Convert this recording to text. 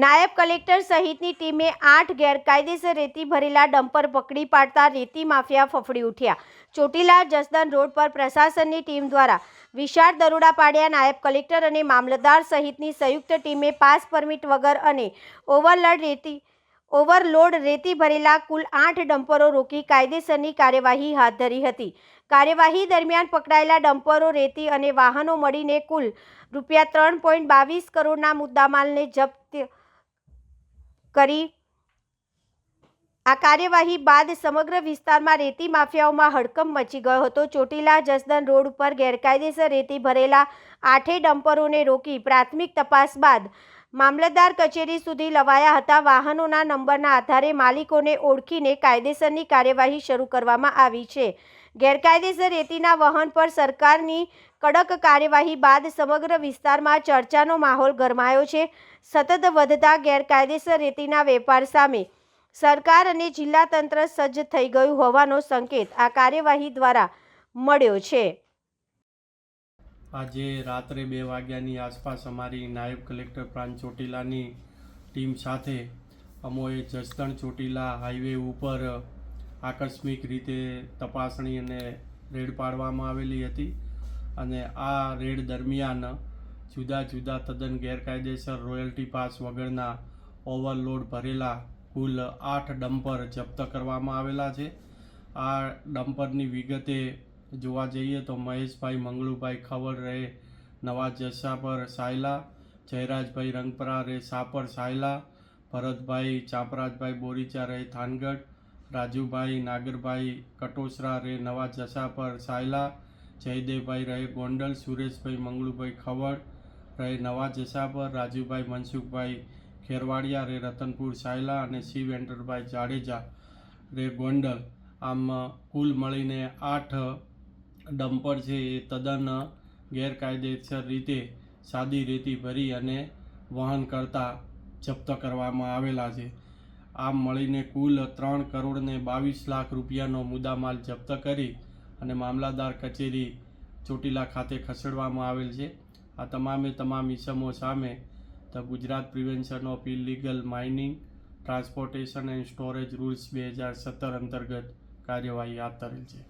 નાયબ કલેક્ટર સહિતની ટીમે આઠ ગેરકાયદેસર રેતી ભરેલા ડમ્પર પકડી પાડતા રેતી માફિયા ફફડી ઉઠ્યા. ચોટીલા જસદન રોડ પર પ્રશાસનની ટીમ દ્વારા વિશાળ દરોડા પાડ્યા નાયબ કલેક્ટર અને મામલતદાર સહિતની સંયુક્ત ટીમે પાસ પરમિટ વગર અને ઓવરલોડ રેતી ઓવરલોડ રેતી ભરેલા કુલ આઠ ડમ્પરો રોકી કાયદેસરની કાર્યવાહી હાથ ધરી હતી. કાર્યવાહી દરમિયાન પકડાયેલા ડમ્પરો, રેતી અને વાહનો મળીને કુલ રૂપિયા ત્રણ પોઈન્ટ બાવીસ કરોડના મુદ્દામાલને જપ્ત કરી. આ કાર્યવાહી બાદ સમગ્ર વિસ્તારમાં રેતી માફિયાઓમાં હડકંપ મચી ગયો હતો. ચોટીલા જસદન રોડ ઉપર ગેરકાયદેસર રેતી ભરેલા આઠે ડમ્પરોને રોકી પ્રાથમિક તપાસ બાદ મામલતદાર કચેરી સુધી લવાયા હતા. વાહનોના નંબરના આધારે માલિકોને ઓળખીને કાયદેસરની કાર્યવાહી શરૂ કરવામાં આવી છે. ગેરકાયદેસર રેતીના વહન પર સરકારની કડક કાર્યવાહી બાદ સમગ્ર વિસ્તારમાં ચર્ચાનો માહોલ ગરમાયો છે. સતત વધતા ગેરકાયદેસર રેતીના વેપાર સામે સરકાર અને જિલ્લા તંત્ર સજ્જ થઈ ગયું હોવાનો સંકેત આ કાર્યવાહી દ્વારા મળ્યો છે. આજે રાત્રે બે વાગ્યાની આસપાસ અમારી નાયબ કલેક્ટર પ્રાંત ચોટીલાની ટીમ સાથે અમોએ જસદણ ચોટીલા હાઈવે ઉપર આકસ્મિક રીતે તપાસણી અને રેડ પાડવામાં આવેલી હતી અને આ રેડ દરમિયાન જુદા જુદા તદ્દન ગેરકાયદેસર રોયલ્ટી પાસ વગરના ઓવરલોડ ભરેલા કુલ આઠ ડમ્પર જપ્ત કરવામાં આવેલા છે. આ ડમ્પરની વિગતે જોવા જઈએ તો મહેશભાઈ, મંગળુભાઈ ખવડ રહે નવા જસાપર સાયલા, જયરાજભાઈ રંગપરા રહે, સાપર સાયલા, ભરતભાઈ ચાપરાજભાઈ બોરીચા રહે, થાનગઢ, રાજુભાઈ, નાગરભાઈ કટોસરા રહે નવા જસાપર સાયલા, જયદેવભાઈ રહે, ગોંડલ, સુરેશભાઈ, મંગળુભાઈ ખવડ રહે નવા જસાપર રાજુભાઈ, મનસુખભાઈ ખેરવાડિયા રે રતનપુર સાયલા અને શિવ એન્ટરભાઈ જાડેજા રે ગોંડલ. આમ કુલ મળીને આઠ ડમ્પર છે એ તદ્દન ગેરકાયદેસર રીતે સાદી રેતી ભરી અને વહન કરતા જપ્ત કરવામાં આવેલા છે. આમ મળીને કુલ ત્રણ કરોડને બાવીસ લાખ રૂપિયાનો મુદ્દામાલ જપ્ત કરી અને મામલાદાર કચેરી ચોટીલા ખાતે ખસેડવામાં આવેલ છે. આ તમામે તમામ ઇસમો સામે the Gujarat prevention of illegal mining, transportation and storage rules બે હજાર સત્તર અંતર્ગત કાર્યવાહી હાથ ધરેલ છે.